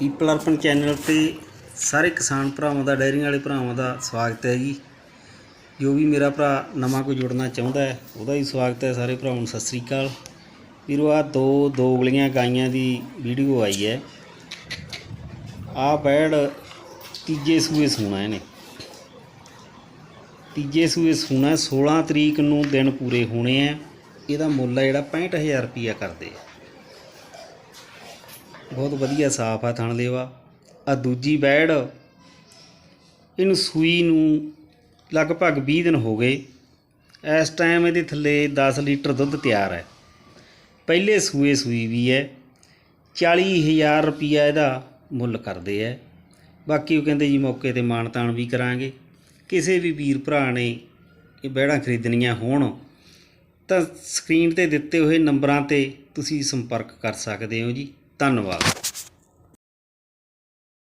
People ਅਰਪਨ channel ਤੇ ਸਾਰੇ ਕਿਸਾਨ ਭਰਾਵਾਂ ਦਾ ਡੈਰੀਆਂ ਵਾਲੇ ਭਰਾਵਾਂ ਦਾ ਸਵਾਗਤ ਹੈ ਜੀ। ਜੋ ਵੀ ਮੇਰਾ ਭਰਾ ਨਵਾਂ ਕੋਈ ਜੁੜਨਾ ਚਾਹੁੰਦਾ ਹੈ, ਉਹਦਾ ਵੀ ਸਵਾਗਤ ਹੈ ਸਾਰੇ ਭਰਾਵਾਂ ਨੂੰ। ਸਤਿ ਸ੍ਰੀ ਅਕਾਲ। ਵੀਰੋ ਆ ਦੋ ਦੋਗਲੀਆਂ ਗਾਈਆਂ ਦੀ ਵੀਡੀਓ ਆਈ ਹੈ। ਆ ਬੈੜ ਤੀਜੇ ਸੂਏ ਸੂਣਾ ਇਹਨੇ। ਤੀਜੇ ਸੂਏ ਸੂਣਾ 16 ਤਰੀਕ ਨੂੰ ਦਿਨ ਪੂਰੇ ਹੋਣੇ ਆ ਇਹਦਾ ਮੁੱਲ ਹੈ ਜਿਹੜਾ 65000 ਰੁਪਿਆ ਕਰਦੇ ਆ ਬਹੁਤ ਵਧੀਆ ਸਾਫ਼ ਆ ਥਣ ਦੇਵਾ ਆ ਦੂਜੀ ਬੈੜ, ਇਹਨੂੰ ਸੂਈ ਨੂੰ ਲਗਭਗ 20 ਦਿਨ ਹੋ ਗਏ। ਇਸ ਟਾਈਮ ਇਹਦੇ ਥੱਲੇ 10 ਲੀਟਰ ਦੁੱਧ ਤਿਆਰ ਹੈ। ਪਹਿਲੇ ਸੂਏ ਸੂਈ ਵੀ ਹੈ। 40000 ਰੁਪਿਆ ਇਹਦਾ ਮੁੱਲ ਕਰਦੇ ਹੈ। ਬਾਕੀ ਉਹ ਕਹਿੰਦੇ ਜੀ ਮੌਕੇ ਤੇ ਮਾਣ ਤਾਣ ਵੀ ਕਰਾਂਗੇ। ਕਿਸੇ ਵੀ ਵੀਰ ਭਰਾ ਨੇ ਇਹ ਬੈੜਾਂ ਖਰੀਦਣੀਆਂ ਹੋਣ, ਤਾਂ ਸਕਰੀਨ ਤੇ ਦਿੱਤੇ ਹੋਏ ਨੰਬਰਾਂ ਤੇ ਤੁਸੀਂ ਸੰਪਰਕ ਕਰ ਸਕਦੇ ਹੋ ਜੀ। ਧੰਨਵਾਦ।